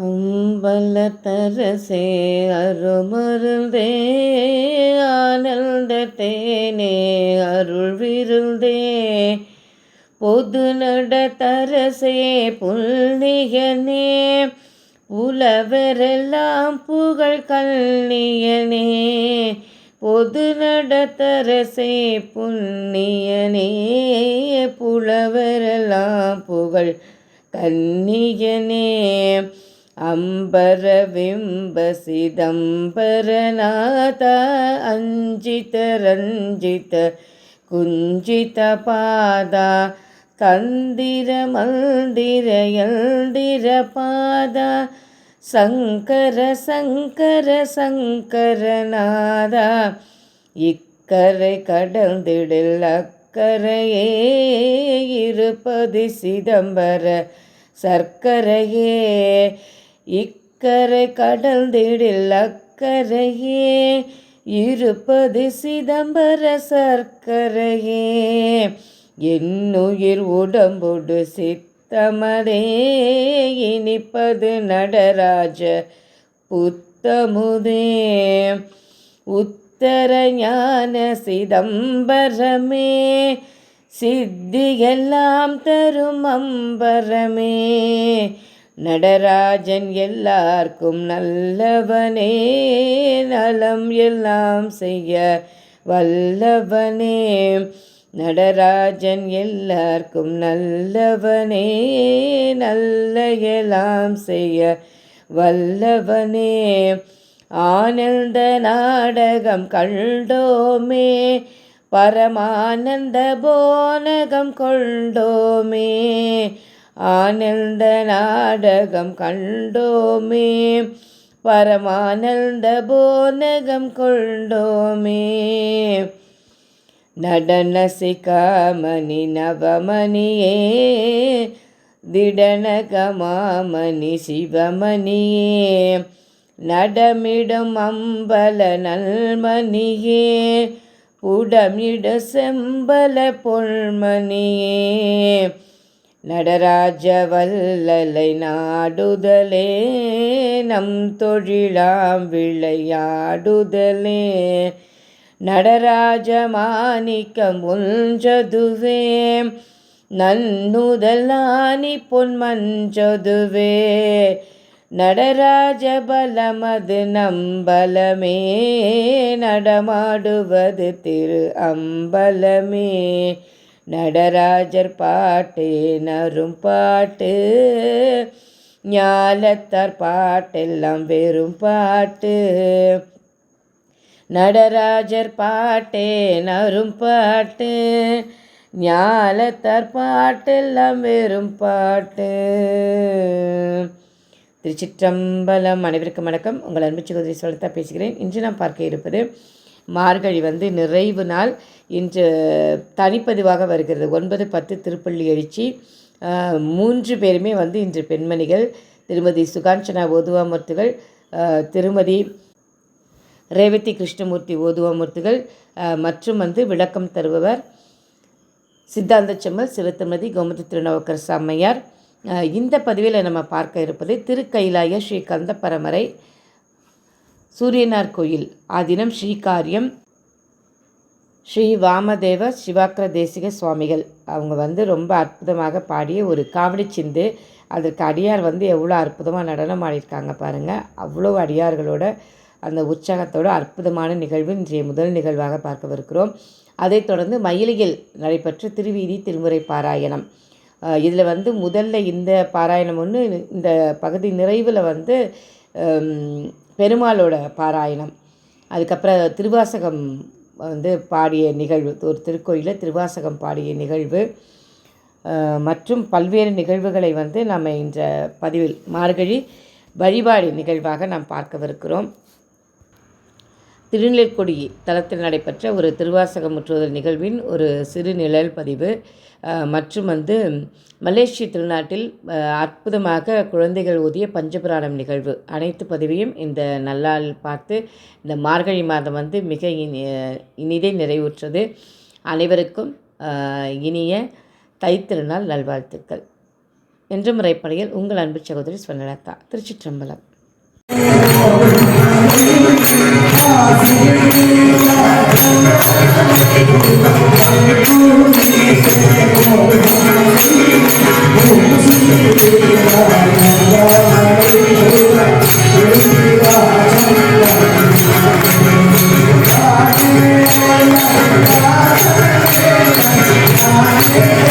அம்பலத்தரசே அருமருந்தே ஆனந்த தேனே அருள் விருந்தே பொது நடத்தரசே புல்லியனே புலவரெல்லாம் புகழ் கல்னியனே பொது நடத்தரசே புண்ணியனே புலவரெல்லாம் புகழ் கன்னியனே அம்பர விம்ப சிதம்பரநாத அஞ்சித ரஞ்சித குஞ்சித பாதா தந்திர மந்திர யந்திர பாதா சங்கர சங்கர சங்கரநாதா இக்கரை கடந்திடில் அக்கரையே இருப்பது சிதம்பர சர்க்கரையே. இக்கரை கடந்திடில் அக்கரையே இருப்பது சிதம்பர சர்க்கரையே. என்னுயிர் உடம்பொடு சித்தமதே இனிப்பது நடராஜ புத்தமுதே. உத்தர ஞான சிதம்பரமே சித்தியெல்லாம் தரும் அம்பரமே. நடராஜன் எல்லார்க்கும் நல்லவனே நலம் எல்லாம் செய்ய வல்லவனே. நடராஜன் எல்லார்க்கும் நல்லவனே நல்ல எல்லாம் செய்ய வல்லவனே. ஆனந்த நாடகம் கண்டோமே பரமானந்த போனகம் கொண்டோமே. ஆனந்த நாடகம் கண்டோமே. பரமானந்த போனகம் கொண்டோமே. நடன சிகாமணி நவமணியே. திடனகமாமணி சிவமணியே. நடமிடும் அம்பல நல்மணியே. உடமிட செம்பல பொன்மணியே. நடராஜவல்லலை நாடுதலே நம் தொழிலாம் விளையாடுதலே. நடராஜ மாணிக்கம் உஞ்சதுவே நன்னுதலானி பொன்மஞ்சதுவே நடராஜ பலமது நம்பலமே நடமாடுவது திரு அம்பலமே. நடராஜர் பாட்டு நரும் பாட்டு. ஞாலத்தார் பாட்டெல்லாம் வெறும் பாட்டு. நடராஜர் பாட்டே நரும் பாட்டு. ஞாலத்தார் பாட்டெல்லாம் வெறும் பாட்டு. திருச்சிற்றம்பலம் அனைவருக்கும் வணக்கம். உங்கள் அன்பு சகோதரி சொல்லித்தா பேசுகிறேன். இன்று நான் பார்க்க இருப்பது மார்கழி வந்து நிறைவு நாள். இன்று தனிப்பதிவாக வருகிறது. ஒன்பது பத்து திருப்பள்ளி எழுச்சி. மூன்று பேருமே வந்து இன்று பெண்மணிகள். திருமதி சுகாஞ்சனா ஓதுவாமூர்த்திகள் திருமதி ரேவதி கிருஷ்ணமூர்த்தி ஓதுவாமூர்த்திகள் மற்றும் வந்து விளக்கம் தருபவர் சித்தாந்த செம்மல் சிவத்திருமதி கோமதி திருநவக்கர் சாமையார். இந்த பதிவில் நம்ம பார்க்க இருப்பது திருக்கைலாய ஸ்ரீ கந்தபரமரை சூரியனார் கோயில். ஆதினம் ஸ்ரீகாரியம். ஸ்ரீ வாமதேவ சிவாக்கர தேசிக சுவாமிகள். அவங்க வந்து ரொம்ப அற்புதமாக பாடிய ஒரு காவடி சிந்து. அதற்கு அடியார் வந்து எவ்வளோ அற்புதமாக நடனம் ஆடியிருக்காங்க பாருங்கள் அவ்வளோ அடியார்களோட அந்த உற்சாகத்தோட அற்புதமான நிகழ்வு இன்றைய முதல் நிகழ்வாக பார்க்கவிருக்கிறோம். அதைத் தொடர்ந்து மயிலியில் நடைபெற்ற திருவீதி திருமுறை பாராயணம். இதில் வந்து முதல்ல இந்த பாராயணம் ஒன்று இந்த பகுதி நிறைவில் வந்து பெருமாளோட பாராயணம். அதுக்கப்புறம் திருவாசகம் வந்து பாடிய நிகழ்வு ஒரு திருக்கோயிலில் திருவாசகம் பாடிய நிகழ்வு. மற்றும் பல்வேறு நிகழ்வுகளை வந்து நம்ம இன்ற பதிவில் மார்கழி வழிபாடு நிகழ்வாக நாம் பார்க்கவிருக்கிறோம். திருநெல்வேலி தளத்தில் நடைபெற்ற ஒரு திருவாசக முற்றுதல் நிகழ்வின் ஒரு சிறு நிழல் பதிவு மற்றும் வந்து மலேசிய திருநாட்டில் அற்புதமாக குழந்தைகள் ஊதிய பஞ்சபுராணம் நிகழ்வு. அனைத்து பதிவையும் இந்த நல்லால் பார்த்து இந்த மார்கழி மாதம் வந்து மிக இனிதை நிறைவுற்றது. அனைவருக்கும் இனிய தைத்திருநாள் நல்வாழ்த்துக்கள். என்று முறைப்படையில் உங்கள் அன்பு சகோதரி ஸ்வர்ணலதா திருச்சிற்றம்பலம். Yeah.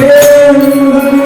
Yeah.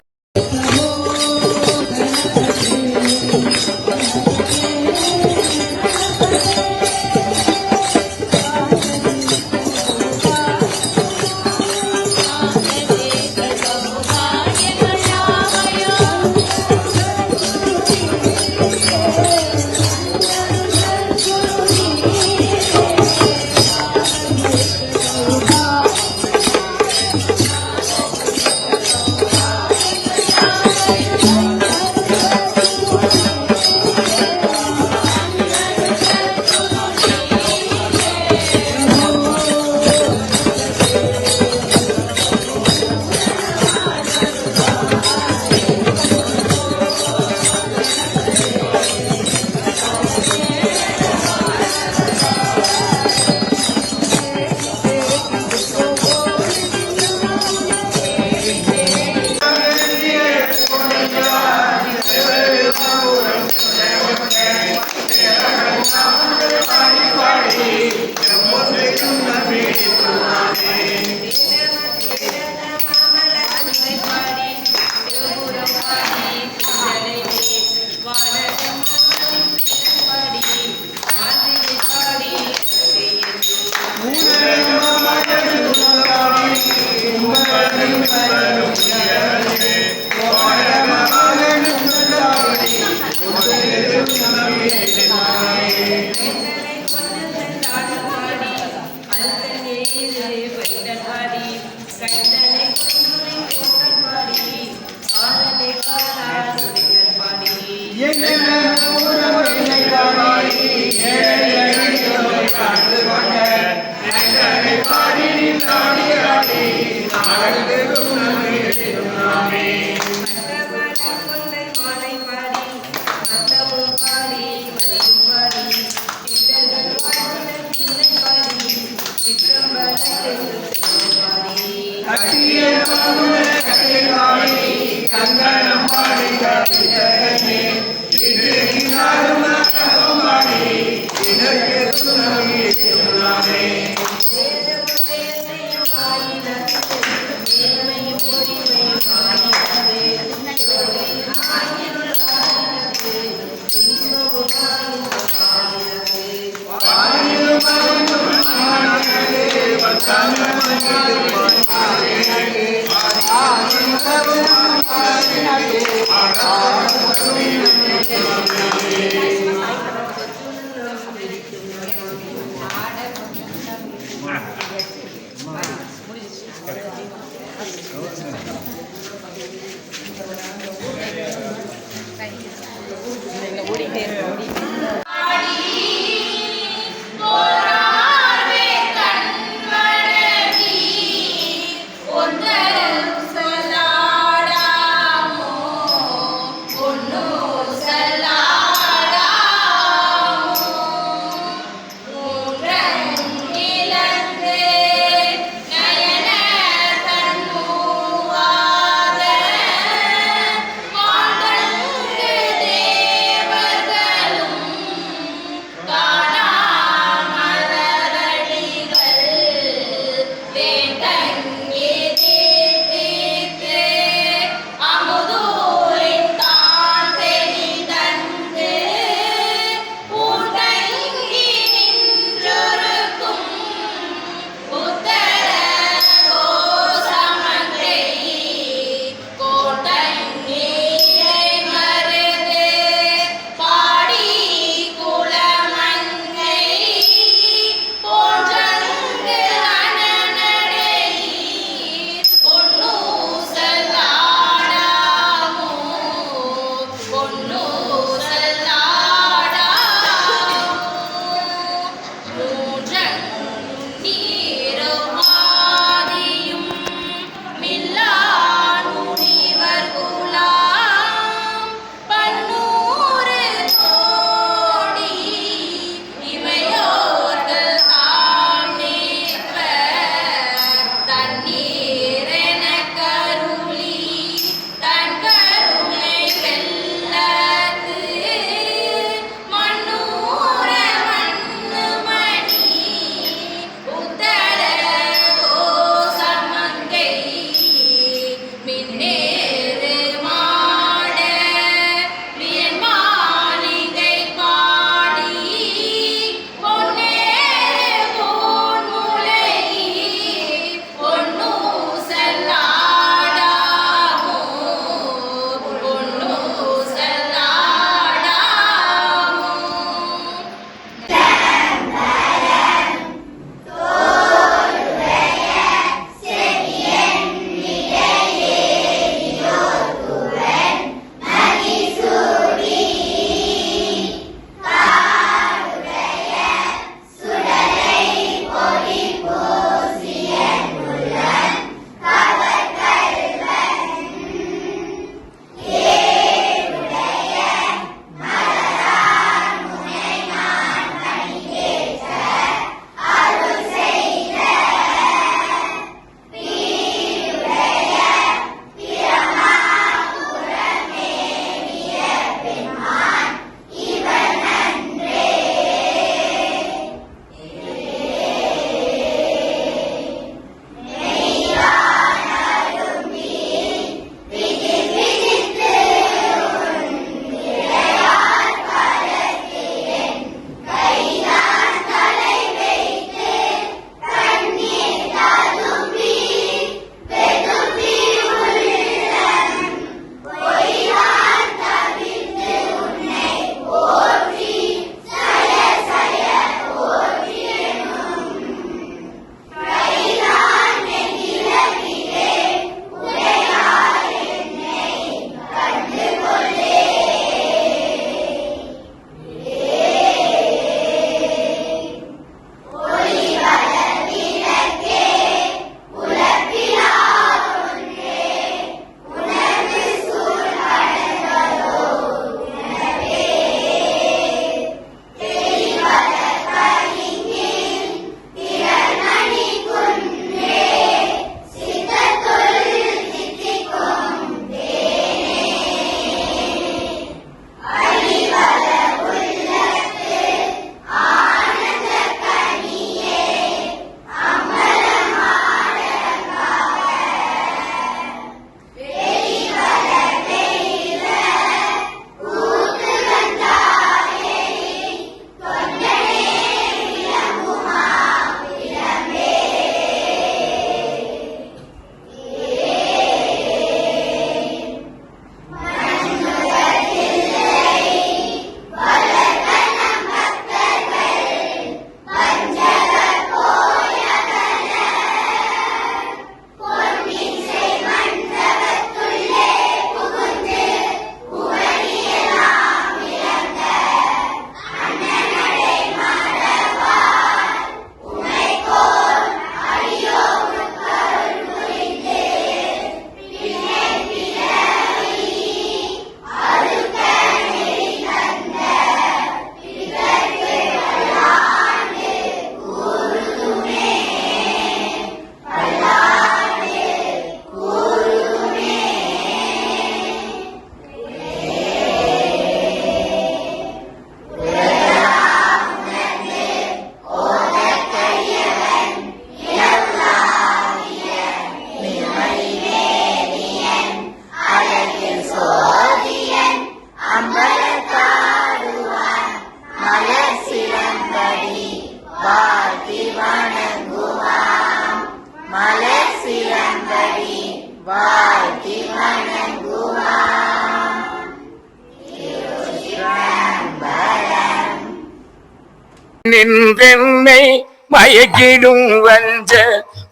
என்றென்னை மயக்கிடும் வஞ்ச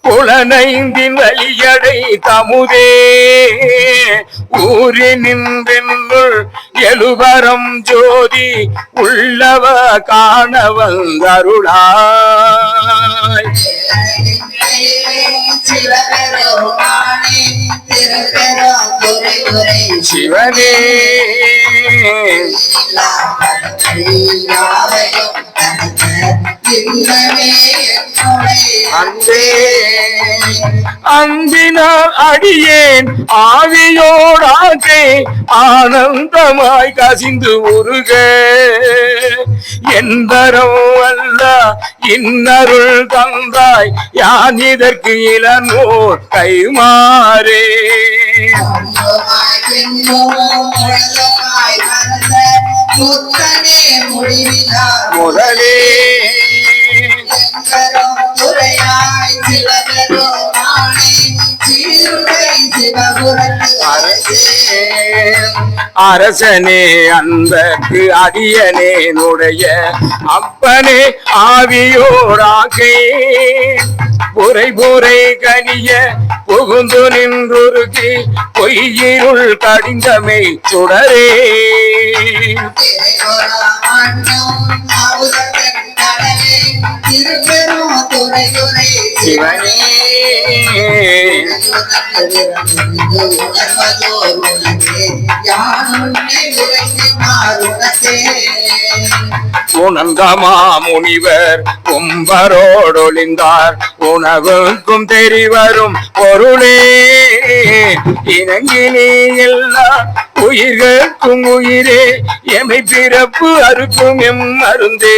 புலனைந்தின் வழியடை தமுதே. ஊரி நின்றென்னுள் எழுபரம் ஜோதி உள்ளவ காண வந்தருளாய் சிவனே. அன்பே. அன்பினால் அடியேன் ஆவியோடாக்கே ஆனந்தமாய் கசிந்து உருக என்பரம் அல்ல இன்னருள் தந்தாய் யான் இதற்கு இளநூர் கைமாறே. முதலே. துறையாய் அரசனே அன்பர்க்கு அடியனே நுடைய அப்பனே ஆவியோராக்கே புரை புரை கனிய புகுந்து நின்றுருகி பொய்யிருள் கடிந்தமை சுடரே. சிவனே. உணர்ந்தமா முனிவர் கும்பரோடொழிந்தார். உணவுக்கும் தெரிவரும் பொருளே. இணங்கினே எல்லா உயிர்கட்கும் உயிரே. எமை பிறப்பு அறுக்கும் எம் மருந்தே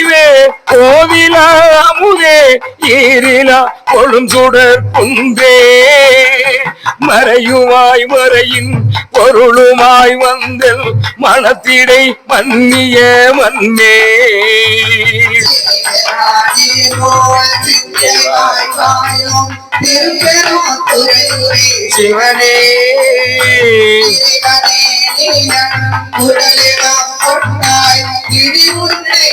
குறைவிலா நிறைவே கோவிலா அமுதே ஈரிலா கொழும் சுடர் குந்தே மறையுமாய் மறையின் பொருளுமாய் வந்தல் மனத்திடை மன்னிய மன்னே. சிவனே. குரலிடம் கொண்டாய் இடி உன்னை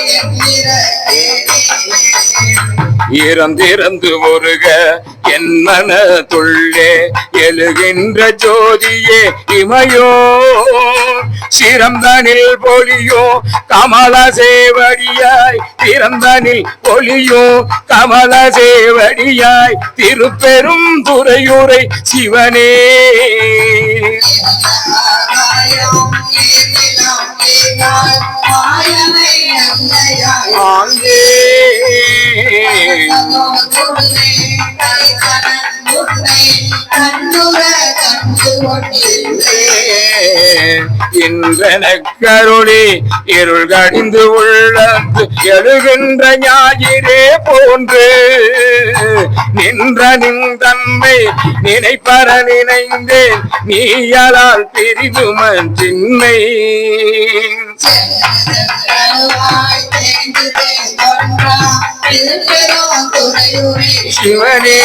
இறந்திறந்து முருக என் மன துள்ளே எழுகின்ற ஜோதியே இமையோ. சிறந்தனில் பொலியோ கமல சேவடியாய் பிறந்தனில் ஒளியோ கமல சேவடியாய் திருப்பெரும் துறையுரை சிவனே. ஆங்கே. இன்றன கருளி இருள் கடிந்து உள்ளத்து எழுகின்ற ஞாயிறே போன்று நின்ற நின் தன்மை நினைப்பற நினைந்தேன் நீயலால் பிரிவுமன் சின்னை சிவனே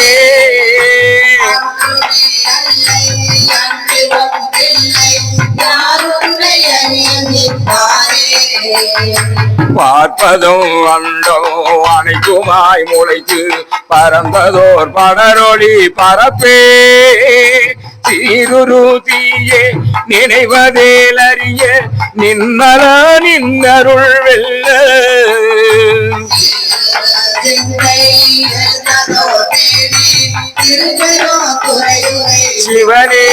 பார்ப்பதும் அண்டோ அனைத்துமாய் முளைத்து பறந்ததோர் படரொளி பரப்பே. தீருரு தீயே நினைவதேலறிய நின்னல நின்னருள் வெல்ல. சிவனே.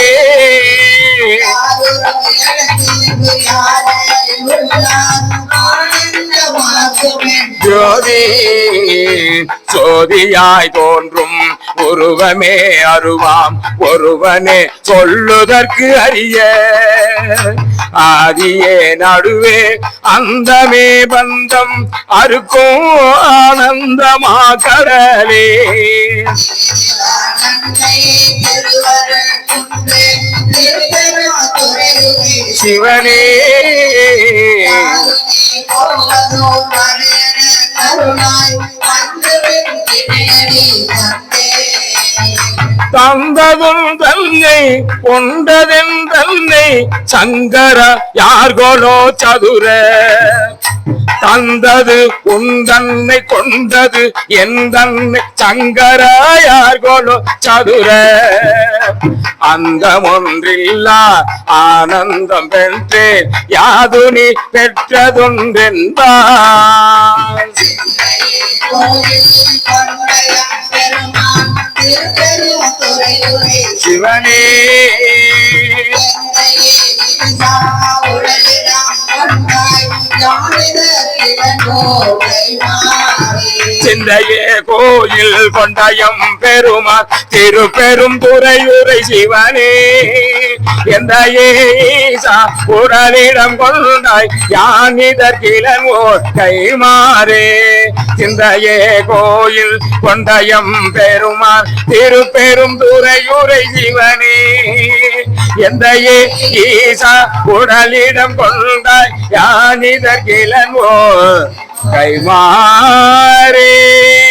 ஜோதி சோதியாய் தோன்றும். உருவமே அருவாம் ஒருவனே சொல்லுதற்கு அறிய ஆதியே நடுவே அந்தமே பந்தம் அறுக்கும் ஆனந்தமா கடலே சிவனே. யாருமே தந்ததும் தன்னை கொண்டதென் தன்னை சங்கர யார்கோலோ சதுர. தந்தது உந்தன்னை கொண்டது எந்தன்னை தன்னை சதுர. அந்த ஒன்றில்லா ஆனந்தம் பெற்றேன் யாது நீ பெற்றதொன்றென்பார் கோவில் யானிட பெருமான் திருப்பெரும் சிந்தையே கோயில் கொண்டயம் பெருமா திரு பெரும் துறையுரை சிவனே. எந்த ஈசா உடலிடம் கொண்டாய் யான் இதற்கிலன் ஓர் கைமாறே சிந்தையே கோயில் கொண்டயம் பெருமான் திரு பெரும் துறையுரை சிவனே. எந்த ஈசா உடலிடம் கொண்டாய் யான் இதற்கிலன் ஓர் கைமாறே Amém!